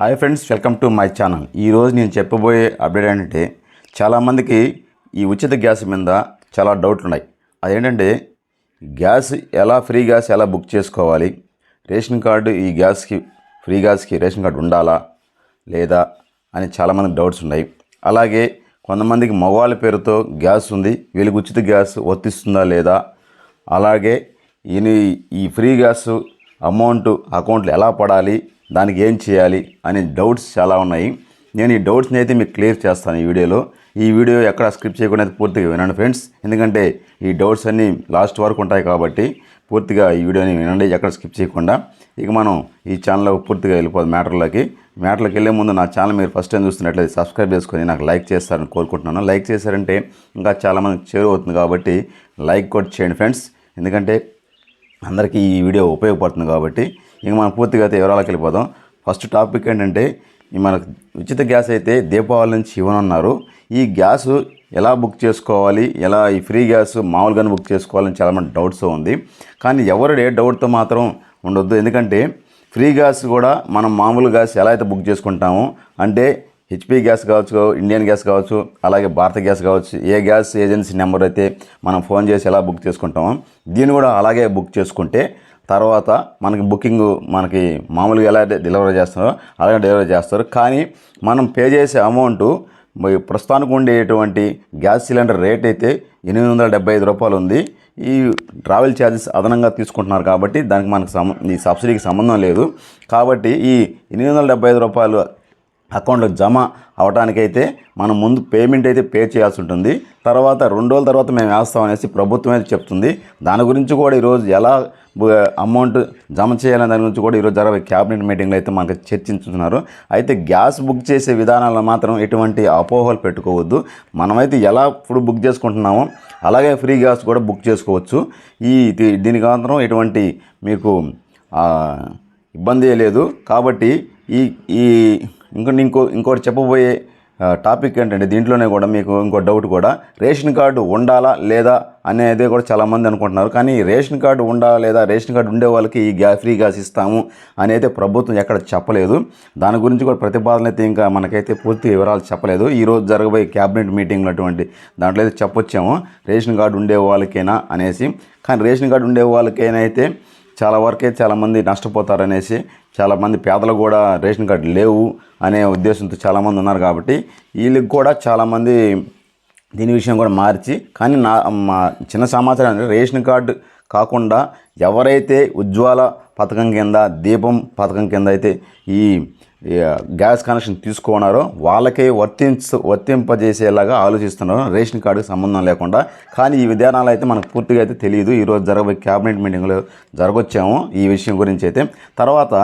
Hi friends welcome to my channel. ఈరోజు నేను చెప్పబోయే అప్డేట్ ఏంటంటే చాలామందికి ఈ ఉచిత గ్యాస్ మీద చాలా డౌట్లు ఉన్నాయి. అదేంటంటే గ్యాస్ ఎలా ఫ్రీ గ్యాస్ ఎలా బుక్ చేసుకోవాలి? రేషన్ కార్డు ఈ గ్యాస్కి ఫ్రీ గ్యాస్కి రేషన్ కార్డు ఉండాలా? లేదా? అని చాలామందికి డౌట్స్ ఉన్నాయి. అలాగే కొంతమందికి మగవాళ్ళ పేరుతో గ్యాస్ ఉంది వీళ్ళకి ఉచిత గ్యాస్ వర్తిస్తుందా లేదా? అలాగే ఈ ఈ ఫ్రీ గ్యాస్ అమౌంట్ అకౌంట్లో ఎలా పడాలి? దానికి ఏం చేయాలి అనే డౌట్స్ చాలా ఉన్నాయి. నేను ఈ డౌట్స్ని అయితే మీకు క్లియర్ చేస్తాను ఈ వీడియోలో. ఈ వీడియో ఎక్కడ స్క్రిప్ట్ చేయకుండా అయితే పూర్తిగా వినండి ఫ్రెండ్స్. ఎందుకంటే ఈ డౌట్స్ అన్నీ లాస్ట్ వరకు ఉంటాయి కాబట్టి పూర్తిగా ఈ వీడియోని వినండి ఎక్కడ స్కిప్ చేయకుండా. ఇక మనం ఈ ఛానల్లో పూర్తిగా వెళ్ళిపోదు మ్యాటర్లోకి. మ్యాటర్లోకి వెళ్ళే ముందు నా ఛానల్ మీరు ఫస్ట్ టైం చూస్తున్నట్లయితే సబ్స్క్రైబ్ చేసుకొని నాకు లైక్ చేస్తారని కోరుకుంటున్నాను. లైక్ చేశారంటే ఇంకా చాలామంది చేరువవుతుంది కాబట్టి లైక్ కూడా చేయండి ఫ్రెండ్స్. ఎందుకంటే అందరికీ ఈ వీడియో ఉపయోగపడుతుంది కాబట్టి ఇంక మనం పూర్తిగా అయితే వివరాలకు వెళ్ళిపోదాం. ఫస్ట్ టాపిక్ ఏంటంటే మనకు ఉచిత గ్యాస్ అయితే దీపావళి నుంచి ఇవ్వనున్నారు. ఈ గ్యాస్ ఎలా బుక్ చేసుకోవాలి? ఎలా ఈ ఫ్రీ గ్యాస్ మామూలుగానే బుక్ చేసుకోవాలని చాలామంది డౌట్స్ ఉంది. కానీ ఎవరు ఏ డౌట్తో మాత్రం ఉండొద్దు. ఎందుకంటే ఫ్రీ గ్యాస్ కూడా మనం మామూలు గ్యాస్ ఎలా అయితే బుక్ చేసుకుంటామో అంటే హెచ్పి గ్యాస్ కావచ్చు ఇండియన్ గ్యాస్ కావచ్చు అలాగే భారత గ్యాస్ కావచ్చు ఏ గ్యాస్ ఏజెన్సీ నెంబర్ అయితే మనం ఫోన్ చేసి ఎలా బుక్ చేసుకుంటామో దీన్ని కూడా అలాగే బుక్ చేసుకుంటే తర్వాత మనకి బుకింగ్ మనకి మామూలుగా ఎలా డెలివరీ చేస్తారో అలాగే డెలివరీ చేస్తారు. కానీ మనం పే చేసే అమౌంట్ ప్రస్తుతానికి ఉండేటువంటి గ్యాస్ సిలిండర్ రేట్ అయితే ఎనిమిది వందల డెబ్బై ఐదు రూపాయలు ఉంది. ఈ ట్రావెల్ ఛార్జెస్ అదనంగా తీసుకుంటున్నారు కాబట్టి దానికి మనకు సంబ ఈ సబ్సిడీకి సంబంధం లేదు. కాబట్టి ఈ ఎనిమిది వందల డెబ్బై ఐదు రూపాయలు అకౌంట్లో జమ అవడానికైతే మనం ముందు పేమెంట్ అయితే పే చేయాల్సి ఉంటుంది. తర్వాత రెండు రోజుల తర్వాత మేము వేస్తాం అనేసి ప్రభుత్వం అయితే చెప్తుంది. దాని గురించి కూడా ఈరోజు ఎలా అమౌంట్ జమ చేయాలనే దాని గురించి కూడా ఈరోజు జరగబోయే క్యాబినెట్ మీటింగ్లో అయితే మనకు చర్చించుతున్నారు. అయితే గ్యాస్ బుక్ చేసే విధానాల్లో మాత్రం ఎటువంటి అపోహలు పెట్టుకోవద్దు. మనమైతే ఎలా ఇప్పుడు బుక్ చేసుకుంటున్నామో అలాగే ఫ్రీ గ్యాస్ కూడా బుక్ చేసుకోవచ్చు. ఈ దీ- దీనికి మాత్రం ఎటువంటి మీకు ఇబ్బంది లేదు. కాబట్టి ఈ ఈ ఇంకో ఇంకో ఇంకోటి చెప్పబోయే టాపిక్ ఏంటంటే దీంట్లోనే కూడా మీకు ఇంకో డౌట్ కూడా. రేషన్ కార్డు ఉండాలా లేదా అనేది కూడా చాలామంది అనుకుంటున్నారు. కానీ రేషన్ కార్డు ఉండాలా లేదా రేషన్ కార్డు ఉండే వాళ్ళకి ఈ గ్యా ఫ్రీ గ్యాస్ ఇస్తాము అని అయితే ప్రభుత్వం ఎక్కడ చెప్పలేదు. దాని గురించి కూడా ప్రతిపాదన అయితే ఇంకా మనకైతే పూర్తి వివరాలు చెప్పలేదు. ఈ రోజు జరగబోయే క్యాబినెట్ మీటింగ్లో అటువంటి దాంట్లో అయితే చెప్పొచ్చాము. రేషన్ కార్డు ఉండే వాళ్ళకేనా అనేసి. కానీ రేషన్ కార్డు ఉండే వాళ్ళకైనా అయితే చాలా వరకే చాలామంది నష్టపోతారనేసి చాలామంది పేదలు కూడా రేషన్ కార్డు లేవు అనే ఉద్దేశంతో చాలామంది ఉన్నారు కాబట్టి వీళ్ళకి కూడా చాలామంది దీని విషయం కూడా మార్చి కానీ నా మా చిన్న సమాచారం అంటే రేషన్ కార్డు కాకుండా ఎవరైతే ఉజ్వాల పథకం కింద దీపం పథకం కింద అయితే ఈ గ్యాస్ కనెక్షన్ తీసుకున్నారో వాళ్ళకే వర్తించ వర్తింపజేసేలాగా ఆలోచిస్తున్నారు రేషన్ కార్డుకి సంబంధం లేకుండా. కానీ ఈ విధానాలు అయితే మనకు పూర్తిగా అయితే తెలియదు. ఈరోజు జరగబోయే క్యాబినెట్ మీటింగ్లో జరగొచ్చాము ఈ విషయం గురించి అయితే. తర్వాత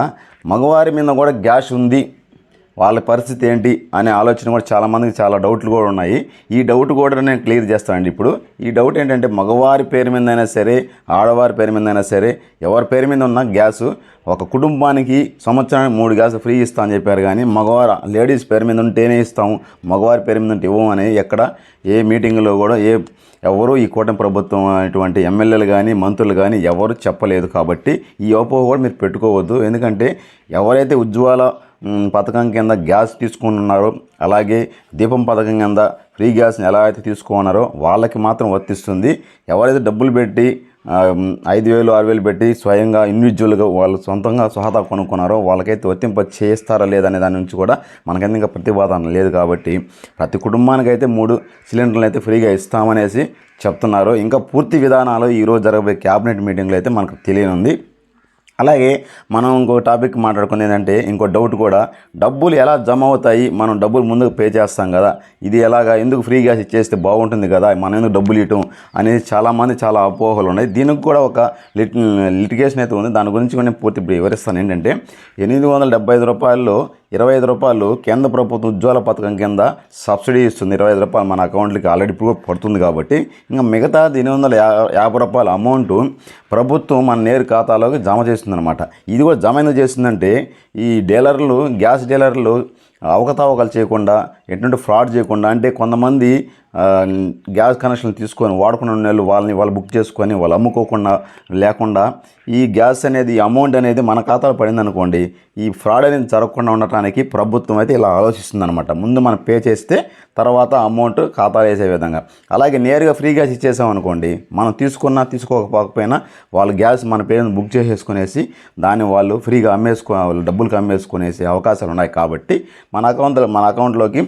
మగవారి మీద కూడా గ్యాస్ ఉంది. వాళ్ళ పరిస్థితి ఏంటి అనే ఆలోచన కూడా చాలామందికి చాలా డౌట్లు కూడా ఉన్నాయి. ఈ డౌట్ కూడా నేను క్లియర్ చేస్తానండి ఇప్పుడు. ఈ డౌట్ ఏంటంటే మగవారి పేరు మీద అయినా సరే ఆడవారి పేరు మీద అయినా సరే ఎవరి పేరు మీద ఉన్న గ్యాసు ఒక కుటుంబానికి సంవత్సరానికి మూడు గ్యాస్ ఫ్రీ ఇస్తా అని చెప్పారు కానీ మగవారు లేడీస్ పేరు మీద ఉంటేనే ఇస్తాము మగవారి పేరు మీద ఉంటే ఇవ్వము అని ఎక్కడ ఏ మీటింగ్లో కూడా ఏ ఎవరు ఈ కూటమి ప్రభుత్వం అటువంటి ఎమ్మెల్యేలు కానీ మంత్రులు కానీ ఎవరు చెప్పలేదు కాబట్టి ఈ అపోహ కూడా మీరు పెట్టుకోవద్దు. ఎందుకంటే ఎవరైతే ఉజ్వల పథకం కింద గ్యాస్ తీసుకుంటున్నారో అలాగే దీపం పథకం కింద ఫ్రీ గ్యాస్ని ఎలా అయితే తీసుకున్నారో వాళ్ళకి మాత్రం వర్తిస్తుంది. ఎవరైతే డబ్బులు పెట్టి ఐదు వేలు ఆరు వేలు పెట్టి స్వయంగా ఇండివిజువల్గా వాళ్ళు సొంతంగా స్వహతా కొనుక్కున్నారో వాళ్ళకైతే వర్తింప చేస్తారా లేదనే దాని నుంచి కూడా మనకైతే ఇంకా ప్రతిపాదన లేదు కాబట్టి ప్రతి కుటుంబానికి అయితే మూడు సిలిండర్లు అయితే ఫ్రీగా ఇస్తామనేసి చెప్తున్నారు. ఇంకా పూర్తి విధానాలు ఈరోజు జరగబోయే క్యాబినెట్ మీటింగ్లో అయితే మనకు తెలియనుంది. అలాగే మనం ఇంకో టాపిక్ మాట్లాడుకునేది ఏంటంటే ఇంకో డౌట్ కూడా డబ్బులు ఎలా జమ అవుతాయి మనం డబ్బులు ముందుకు పే చేస్తాం కదా ఇది ఎలాగా ఎందుకు ఫ్రీ గ్యాస్ ఇచ్చేస్తే బాగుంటుంది కదా మనం ఎందుకు డబ్బులు ఇవ్వటం అనేది చాలామంది చాలా అపోహలు ఉన్నాయి. దీనికి కూడా ఒక లిటి లిటిగేషన్ అయితే ఉంది. దాని గురించి కూడా నేను పూర్తి ఇప్పుడు వివరిస్తాను. ఏంటంటే ఎనిమిది వందల డెబ్బై ఐదు రూపాయల్లో ఇరవై ఐదు రూపాయలు కేంద్ర ప్రభుత్వం ఉజ్వల పథకం కింద సబ్సిడీ ఇస్తుంది. ఇరవై ఐదు రూపాయలు మన అకౌంట్లకి ఆల్రెడీ ఇప్పుడు పడుతుంది కాబట్టి ఇంకా మిగతా ఎనిమిది వందల యా- యాభై రూపాయల అమౌంట్ ప్రభుత్వం మన నేరు ఖాతాలోకి జమ చేస్తుందన్నమాట. ఇది కూడా జమ ఎందుకు చేస్తుందంటే ఈ డీలర్లు గ్యాస్ డీలర్లు అవకతవకలు చేయకుండా ఎటువంటి ఫ్రాడ్ చేయకుండా అంటే కొంతమంది గ్యాస్ కనెక్షన్లు తీసుకొని వాడుకున్న వాళ్ళు వాళ్ళని వాళ్ళు బుక్ చేసుకొని వాళ్ళు అమ్ముకోకుండా లేకుండా ఈ గ్యాస్ అనేది అమౌంట్ అనేది మన ఖాతాలో పడింది అనుకోండి ఈ ఫ్రాడ్ అనేది జరగకుండా ఉండటానికి ప్రభుత్వం అయితే ఇలా ఆలోచిస్తుంది అనమాట ముందు మనం పే చేస్తే తర్వాత అమౌంట్ ఖాతాలో వేసే విధంగా. అలాగే నేరుగా ఫ్రీ గ్యాస్ ఇచ్చేసామనుకోండి మనం తీసుకున్నా తీసుకోకపోకపోయినా వాళ్ళు గ్యాస్ మన పేరు బుక్ చేసేసుకునేసి దాన్ని వాళ్ళు ఫ్రీగా అమ్మేసుకో వాళ్ళు డబ్బులకు అమ్మేసుకునేసి అవకాశాలు ఉన్నాయి కాబట్టి మన అకౌంట్ మన అకౌంట్లోకి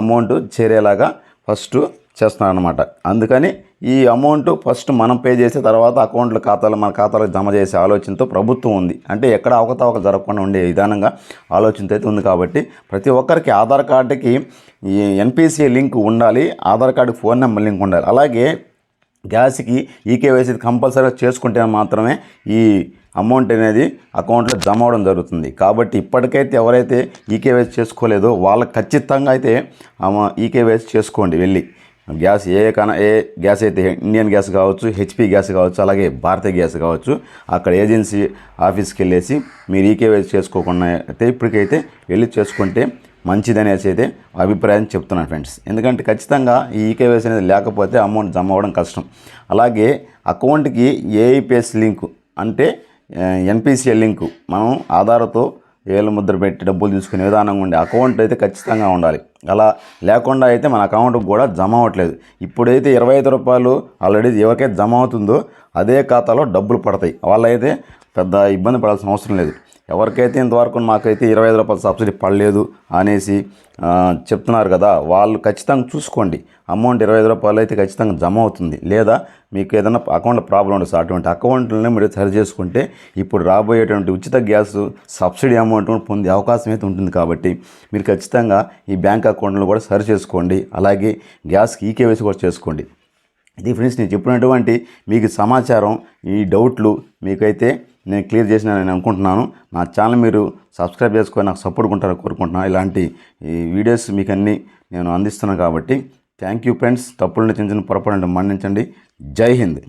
అమౌంట్ చేరేలాగా ఫస్ట్ చేస్తున్నారనమాట అందుకని ఈ అమౌంట్ ఫస్ట్ మనం పే చేసే తర్వాత అకౌంట్లో ఖాతాలో మన ఖాతాలో జమ చేసే ఆలోచనతో ప్రభుత్వం ఉంది. అంటే ఎక్కడ అవకతవక జరగకుండా ఉండే విధానంగా ఆలోచనతో అయితే ఉంది కాబట్టి ప్రతి ఒక్కరికి ఆధార్ కార్డుకి ఈ ఎన్పిసిఐ లింక్ ఉండాలి ఆధార్ కార్డుకి ఫోన్ నెంబర్ లింక్ ఉండాలి. అలాగే గ్యాస్కి ఈకేవైసీ కంపల్సరీగా చేసుకుంటే మాత్రమే ఈ అమౌంట్ అనేది అకౌంట్లో జమ అవడం జరుగుతుంది. కాబట్టి ఇప్పటికైతే ఎవరైతే ఈకేవైస్ చేసుకోలేదో వాళ్ళకి ఖచ్చితంగా అయితే ఈకేవైస్ చేసుకోండి వెళ్ళి. గ్యాస్ ఏ కన ఏ గ్యాస్ అయితే ఇండియన్ గ్యాస్ కావచ్చు హెచ్పి గ్యాస్ కావచ్చు అలాగే భారతీయ గ్యాస్ కావచ్చు అక్కడ ఏజెన్సీ ఆఫీస్కి వెళ్ళేసి మీరు ఈకేవైస్ చేసుకోకుండా అయితే ఇప్పటికైతే వెళ్ళి చేసుకుంటే మంచిదనేసి అయితే అభిప్రాయం చెప్తున్నాను ఫ్రెండ్స్. ఎందుకంటే ఖచ్చితంగా ఈ ఈకేవైసీ అనేది లేకపోతే అమౌంట్ జమ అవ్వడం కష్టం. అలాగే అకౌంట్కి ఏఐపిఎస్ లింక్ అంటే ఎన్పిసిఎల్ లింకు. మనం ఆధార్తో వేలు ముద్ర పెట్టి డబ్బులు తీసుకునే విధానంగా ఉండే అకౌంట్ అయితే ఖచ్చితంగా ఉండాలి. అలా లేకుండా అయితే మన అకౌంట్కి కూడా జమ అవ్వట్లేదు. ఇప్పుడైతే ఇరవై ఐదు రూపాయలు ఆల్రెడీ ఎవరికైతే జమ అవుతుందో అదే ఖాతాలో డబ్బులు పడతాయి. వాళ్ళైతే పెద్ద ఇబ్బంది పడాల్సిన అవసరం లేదు. ఎవరికైతే ఇంతవరకు మాకైతే ఇరవై ఐదు రూపాయలు సబ్సిడీ పడలేదు అనేసి చెప్తున్నారు కదా వాళ్ళు ఖచ్చితంగా చూసుకోండి. అమౌంట్ ఇరవై ఐదు రూపాయలు అయితే ఖచ్చితంగా జమ అవుతుంది. లేదా మీకు ఏదైనా అకౌంట్లో ప్రాబ్లం ఉండదు అటువంటి అకౌంట్లనే మీరు సరి చేసుకుంటే ఇప్పుడు రాబోయేటువంటి ఉచిత గ్యాస్ సబ్సిడీ అమౌంట్ పొందే అవకాశం అయితే ఉంటుంది కాబట్టి మీరు ఖచ్చితంగా ఈ బ్యాంక్ అకౌంట్లను కూడా సరి చేసుకోండి. అలాగే గ్యాస్కి ఈకేవైసీ కూడా చేసుకోండి. ఇది ఫ్రెండ్స్ నేను చెప్పినటువంటి మీకు సమాచారం ఈ డౌట్లు మీకైతే నేను క్లియర్ చేసిన నేను అనుకుంటున్నాను. నా ఛానల్ మీరు సబ్స్క్రైబ్ చేసుకొని నాకు సపోర్ట్ ఉంటారని కోరుకుంటున్నాను ఇలాంటి ఈ వీడియోస్ మీకు అన్నీ నేను అందిస్తున్నాను కాబట్టి థ్యాంక్ యూ ఫ్రెండ్స్ తప్పులను చిన్న చిన్న పొరపాటు మన్నించండి. జై హింద్.